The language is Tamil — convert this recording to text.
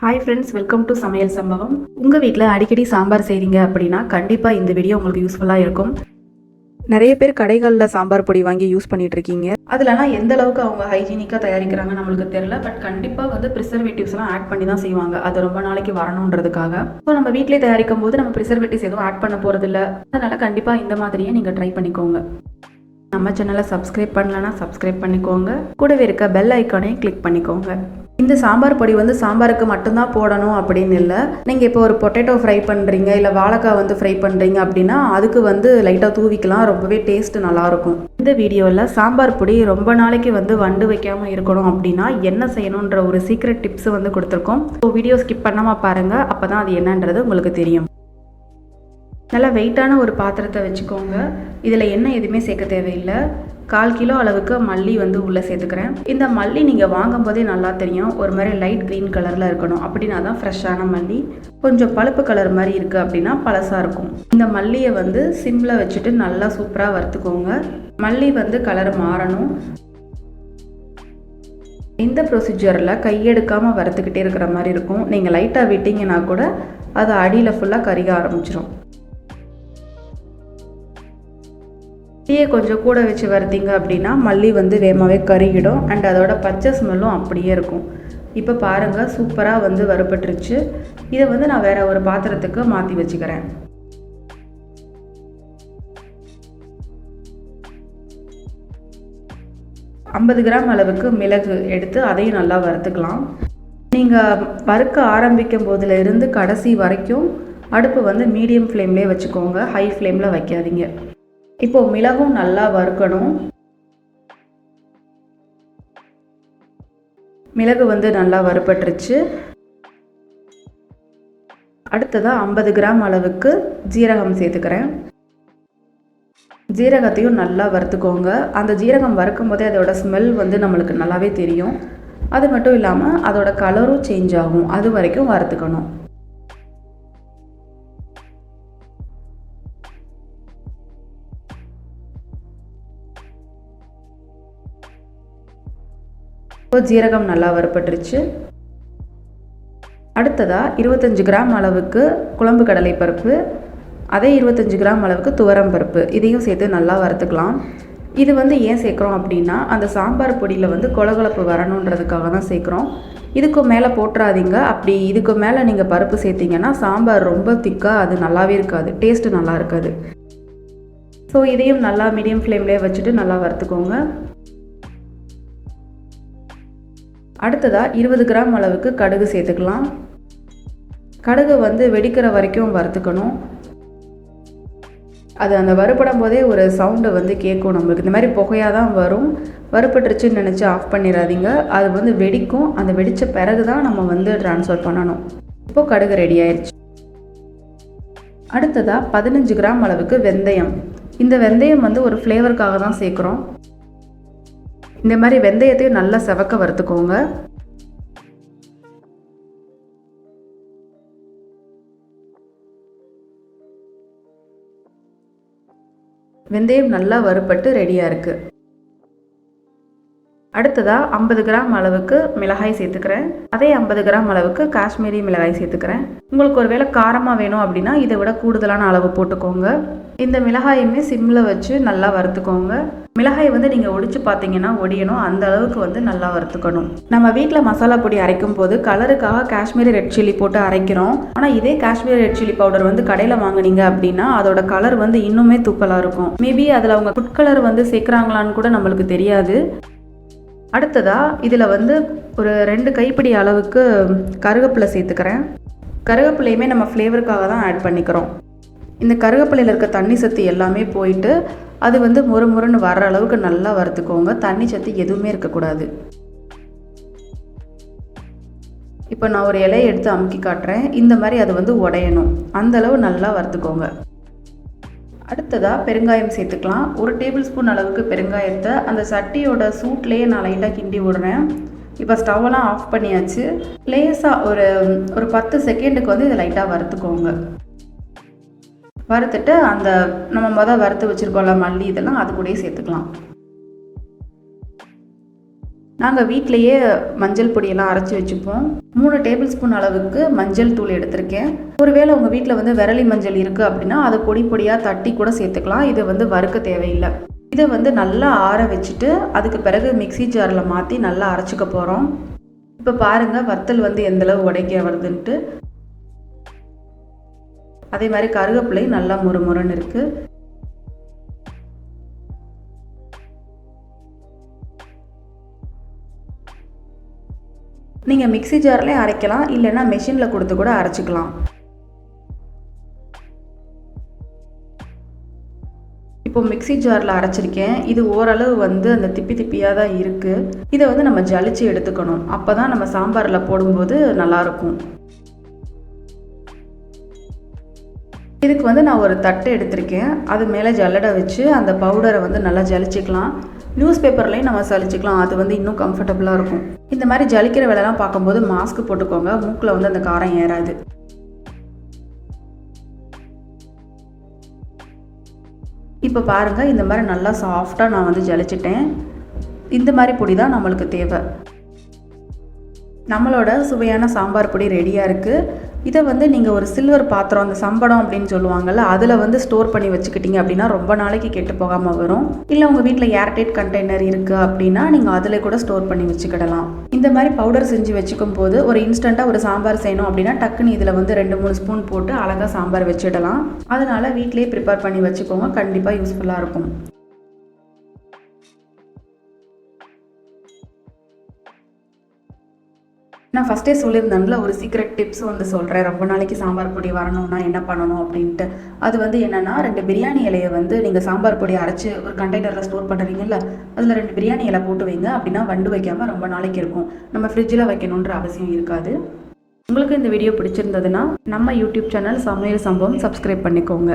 ஹாய் ஃப்ரெண்ட்ஸ் வெல்கம் டு சமையல் சம்பவம் உங்கள் வீட்டில் அடிக்கடி சாம்பார் செய்கிறீங்க அப்படின்னா கண்டிப்பாக இந்த வீடியோ உங்களுக்கு யூஸ்ஃபுல்லாக இருக்கும். நிறைய பேர் கடைகளில் சாம்பார் பொடி வாங்கி யூஸ் பண்ணிட்டு இருக்கீங்க. அதுலலாம் எந்த அளவுக்கு அவங்க ஹைஜீனிக்காக தயாரிக்கிறாங்க நம்மளுக்கு தெரியல பட் கண்டிப்பாக வந்து ப்ரிசர்வேட்டிவ்ஸ்லாம் ஆட் பண்ணி தான் செய்வாங்க. அது ரொம்ப நாளைக்கு வரணுன்றதுக்காக. ஸோ நம்ம வீட்டிலே தயாரிக்கும் போது நம்ம ப்ரிசர்வேட்டிவ்ஸ் எதுவும் ஆட் பண்ண போகிறதில்ல அதனால் கண்டிப்பாக இந்த மாதிரியே நீங்கள் ட்ரை பண்ணிக்கோங்க. நம்ம சேனலை சப்ஸ்கிரைப் பண்ணலன்னா சப்ஸ்கிரைப் பண்ணிக்கோங்க. கூடவே இருக்க பெல் ஐக்கானையும் கிளிக் பண்ணிக்கோங்க. இந்த சாம்பார் பொடி வந்து சாம்பாருக்கு மட்டும்தான் போடணும் அப்படின்னு இல்லை. நீங்கள் இப்போ ஒரு பொட்டேட்டோ ஃப்ரை பண்ணுறீங்க இல்லை வாழைக்காய் வந்து ஃப்ரை பண்ணுறீங்க அப்படின்னா அதுக்கு வந்து லைட்டாக தூவிக்கலாம். ரொம்பவே டேஸ்ட் நல்லாயிருக்கும். இந்த வீடியோவில் சாம்பார் பொடி ரொம்ப நாளைக்கு வந்து வண்டு வைக்காமல் இருக்கணும் அப்படின்னா என்ன செய்யணுன்ற ஒரு சீக்ரெட் டிப்ஸ் வந்து கொடுத்துருக்கோம். ஸோ வீடியோ ஸ்கிப் பண்ணாமல் பாருங்கள் அப்போ தான் அது என்னன்றது உங்களுக்கு தெரியும். நல்லா வெயிட்டான ஒரு பாத்திரத்தை வச்சுக்கோங்க. இதில் எண்ணெய் எதுவுமே சேர்க்க தேவையில்லை. கால் கிலோ அளவுக்கு மல்லி வந்து உள்ளே சேர்த்துக்கிறேன். இந்த மல்லி நீங்கள் வாங்கும் போதே நல்லா தெரியும். ஒரு மாதிரி லைட் க்ரீன் கலரில் இருக்கணும். அப்படின்னா தான் ஃப்ரெஷ்ஷான மல்லி. கொஞ்சம் பழுப்பு கலர் மாதிரி இருக்குது அப்படின்னா பழசாக இருக்கும். இந்த மல்லியை வந்து சிம்மில் வச்சுட்டு நல்லா சூப்பராக வறுத்துக்கோங்க. மல்லி வந்து கலர் மாறணும். இந்த ப்ரொசீஜரில் கையெடுக்காமல் வறுத்துக்கிட்டே இருக்கிற மாதிரி இருக்கும். நீங்கள் லைட்டாக விட்டிங்கன்னா கூட அது அடியில் ஃபுல்லாக கறிக ஆரம்பிச்சிடும் டீயை கொஞ்சம் கூட வச்சு வறுத்தீங்க அப்படின்னா மல்லி வந்து வேகமாகவே கருகிடும். அண்ட் அதோட பச்சை ஸ்மெல்லும் அப்படியே இருக்கும். இப்போ பாருங்கள் சூப்பராக வந்து வறுபட்டுருச்சு. இதை வந்து நான் வேறு ஒரு பாத்திரத்துக்கு மாற்றி வச்சுக்கிறேன். ஐம்பது கிராம் அளவுக்கு மிளகு எடுத்து அதையும் நல்லா வறுத்துக்கலாம். நீங்கள் வறுக்க ஆரம்பிக்கும் போதுலேருந்து கடைசி வரைக்கும் அடுப்பு வந்து மீடியம் ஃப்ளேம்லேயே வச்சுக்கோங்க. ஹை ஃப்ளேமில் வைக்காதீங்க. இப்போ மிளகும் நல்லா வறுக்கணும். மிளகு வந்து நல்லா வறுபட்டுருச்சு. அடுத்ததாக ஐம்பது கிராம் அளவுக்கு ஜீரகம் சேர்த்துக்கிறேன். ஜீரகத்தையும் நல்லா வறுத்துக்கோங்க. அந்த ஜீரகம் வறுக்கும் போதே அதோட ஸ்மெல் வந்து நம்மளுக்கு நல்லாவே தெரியும். அது மட்டும் இல்லாமல் அதோட கலரும் சேஞ்ச் ஆகும். அது வரைக்கும் வறுத்துக்கணும். இப்போ ஜீரகம் நல்லா வறுப்பட்டுருச்சு அடுத்ததாக இருபத்தஞ்சி கிராம் அளவுக்கு குழம்பு கடலை பருப்பு அதே இருபத்தஞ்சி கிராம் அளவுக்கு துவரம் பருப்பு. இதையும் சேர்த்து நல்லா வறுத்துக்கலாம். இது வந்து ஏன் சேர்க்குறோம் அப்படின்னா அந்த சாம்பார் பொடியில் வந்து கொலகொலப்பு வரணுன்றதுக்காக தான் சேர்க்குறோம். இதுக்கு மேலே போட்டுறாதீங்க. அப்படி இதுக்கு மேலே நீங்கள் பருப்பு சேர்த்திங்கன்னா சாம்பார் ரொம்ப திக்காக அது நல்லாவே இருக்காது. டேஸ்ட்டு நல்லா இருக்காது. ஸோ இதையும் நல்லா மீடியம் ஃப்ளேம்லேயே வச்சுட்டு நல்லா வறுத்துக்கோங்க. அடுத்ததாக இருபது கிராம் அளவுக்கு கடுகு சேர்த்துக்கலாம். கடுகு வந்து வெடிக்கிற வரைக்கும் வறுத்துக்கணும். அது அந்த வறுபடும் போதே ஒரு சவுண்டை வந்து கேட்கும் நம்மளுக்கு. இந்த மாதிரி புகையாக தான் வரும். வறுப்பட்டுருச்சுன்னு நினச்சி ஆஃப் பண்ணிடாதீங்க. அது வந்து வெடிக்கும். அந்த வெடித்த பிறகு தான் நம்ம வந்து ட்ரான்ஸ்ஃபர் பண்ணணும். இப்போது கடுகு ரெடி ஆயிடுச்சு அடுத்ததாக பதினஞ்சு கிராம் அளவுக்கு வெந்தயம். இந்த வெந்தயம் வந்து ஒரு ஃப்ளேவருக்காக தான் சேர்க்குறோம். இந்த மாதிரி வெந்தயத்தையும் நல்லா செவக்க வறுத்துக்கோங்க. வெந்தயம் நல்லா வறுபட்டு ரெடியாக இருக்குது அடுத்ததாக ஐம்பது கிராம் அளவுக்கு மிளகாய் சேர்த்துக்கிறேன். அதே ஐம்பது கிராம் அளவுக்கு காஷ்மீரி மிளகாய் சேர்த்துக்கிறேன். உங்களுக்கு ஒரு வேளை காரமாக வேணும் அப்படின்னா இதை விட கூடுதலான அளவு போட்டுக்கோங்க. இந்த மிளகாயுமே சிம்மில் வச்சு நல்லா வறுத்துக்கோங்க. மிளகாயை வந்து நீங்கள் ஒடிச்சு பார்த்தீங்கன்னா ஒடியணும். அந்த அளவுக்கு வந்து நல்லா வறுத்துக்கணும். நம்ம வீட்டில் மசாலா பொடி அரைக்கும் போது கலருக்காக காஷ்மீரி ரெட் சில்லி போட்டு அரைக்கிறோம். ஆனால் இதே காஷ்மீரி ரெட் சில்லி பவுடர் வந்து கடையில் வாங்குனீங்க அப்படின்னா அதோட கலர் வந்து இன்னுமே தூக்கலாக இருக்கும். மேபி அதில் அவங்க ஃபுட் கலர் வந்து சேர்க்குறாங்களான்னு கூட நம்மளுக்கு தெரியாது. அடுத்ததாக இதில் வந்து ஒரு ரெண்டு கைப்பிடி அளவுக்கு கருவேப்பிலை சேர்த்துக்கிறேன். கருவேப்பிலையுமே நம்ம ஃப்ளேவருக்காக தான் ஆட் பண்ணிக்கிறோம். இந்த கருவேப்பிலையில் இருக்க தண்ணி சத்து எல்லாமே போயிட்டு அது வந்து முறு முறுன்னு வர்ற அளவுக்கு நல்லா வறுத்துக்கோங்க. தண்ணி சத்து எதுவுமே இருக்கக்கூடாது இப்போ நான் ஒரு இலையை எடுத்து அமுக்கி காட்டுறேன். இந்த மாதிரி அது வந்து உடையணும். அந்த அளவு நல்லா வறுத்துக்கோங்க. அடுத்ததாக பெருங்காயம் சேர்த்துக்கலாம். ஒரு டேபிள் ஸ்பூன் அளவுக்கு பெருங்காயத்தை அந்த சட்டியோட சூட்லேயே நான் லைட்டாக கிண்டி விடுறேன். இப்போ ஸ்டவ்லாம் ஆஃப் பண்ணியாச்சு. லேஸாக ஒரு ஒரு பத்து செகண்டுக்கு வந்து இதை லைட்டாக வறுத்துக்கோங்க. வறுத்துட்டு அந்த நம்ம மொதல் வறுத்து வச்சுருக்கோம்ல மல்லி இதெல்லாம் அது கூடயே சேர்த்துக்கலாம். நாங்கள் வீட்டிலையே மஞ்சள் பொடியெல்லாம் அரைச்சி வச்சுப்போம். மூணு டேபிள் ஸ்பூன் அளவுக்கு மஞ்சள் தூள் எடுத்திருக்கேன். ஒருவேளை உங்கள் வீட்டில் வந்து விரலி மஞ்சள் இருக்குது அப்படின்னா அதை பொடி பொடியாக தட்டி கூட சேர்த்துக்கலாம். இதை வந்து வறுக்க தேவையில்லை. இதை வந்து நல்லா ஆற வச்சுட்டு அதுக்கு பிறகு மிக்ஸி ஜாரில் மாற்றி நல்லா அரைச்சிக்க போகிறோம் இப்போ பாருங்கள் வத்தல் வந்து எந்தளவு உடைக்க வருதுன்ட்டு. அதே மாதிரி கருவேப்பிலை நல்லா முறுமுறுன்னு இருக்குது நீங்கள் மிக்ஸி ஜார்லேயே அரைக்கலாம் இல்லைன்னா மெஷினில் கொடுத்து கூட அரைச்சிக்கலாம். இப்போ மிக்ஸி ஜாரில் அரைச்சிருக்கேன். இது ஓரளவு வந்து அந்த திப்பி திப்பியாக தான் இருக்குது இதை வந்து நம்ம ஜலிச்சு எடுத்துக்கணும். அப்போ தான் நம்ம சாம்பாரில் போடும்போது நல்லாயிருக்கும். இதுக்கு வந்து நான் ஒரு தட்டு எடுத்திருக்கேன். அது மேலே ஜல்லடை வச்சு அந்த பவுடரை வந்து நல்லா ஜலிச்சிக்கலாம். நியூஸ் பேப்பர்லேயும் நம்ம சலிச்சிக்கலாம். அது வந்து இன்னும் கம்ஃபர்டபுளாக இருக்கும். இந்த மாதிரி ஜலிக்கிற வேலைலாம் பார்க்கும்போது மாஸ்க் போட்டுக்கோங்க. மூக்கில் வந்து அந்த காரம் ஏறாது. இப்போ பாருங்கள் இந்த மாதிரி நல்லா சாஃப்டாக நான் வந்து ஜலிச்சிட்டேன். இந்த மாதிரி பொடி தான் நம்மளுக்கு தேவை. நம்மளோட சுவையான சாம்பார் பொடி ரெடியாக இருக்குது இதை வந்து நீங்கள் ஒரு சில்வர் பாத்திரம் அந்த சம்படம் அப்படின்னு சொல்லுவாங்கள்ல அதில் வந்து ஸ்டோர் பண்ணி வச்சுக்கிட்டீங்க அப்படின்னா ரொம்ப நாளைக்கு கெட்டு போகாமல் வரும். இல்லை உங்கள் வீட்டில் ஏர்டைட் கண்டெய்னர் இருக்குது அப்படின்னா நீங்கள் அதில் கூட ஸ்டோர் பண்ணி வச்சுக்கிடலாம். இந்த மாதிரி பவுடர் செஞ்சு வச்சுக்கும் போது ஒரு இன்ஸ்டண்ட்டாக ஒரு சாம்பார் செய்யணும் அப்படின்னா டக்குன்னு இதில் வந்து ரெண்டு மூணு ஸ்பூன் போட்டு அழகாக சாம்பார் வச்சிடலாம். அதனால் வீட்லேயே ப்ரிப்பேர் பண்ணி வச்சுக்கோங்க கண்டிப்பாக யூஸ்ஃபுல்லாக இருக்கும். நான் ஃபஸ்ட்டே சொல்லியிருந்தேன்ல ஒரு சீக்ரெட் டிப்ஸ் வந்து சொல்கிறேன் ரொம்ப நாளைக்கு சாம்பார் பொடி வரணும்னா என்ன பண்ணணும் அப்படின்ட்டு. அது வந்து என்னென்னா ரெண்டு பிரியாணி இலையை வந்து நீங்கள் சாம்பார் பொடி அரைச்சி ஒரு கண்டெய்னரில் ஸ்டோர் பண்ணுறீங்கல்ல அதில் ரெண்டு பிரியாணி இலை போட்டு வைங்க. அப்படின்னா வண்டு வைக்காமல் ரொம்ப நாளைக்கு இருக்கும். நம்ம ஃப்ரிட்ஜில் வைக்கணுன்ற அவசியம் இருக்காது. உங்களுக்கு இந்த வீடியோ பிடிச்சிருந்ததுன்னா நம்ம யூடியூப் சேனல் சமையல் சம்பவம் சப்ஸ்கிரைப் பண்ணிக்கோங்க.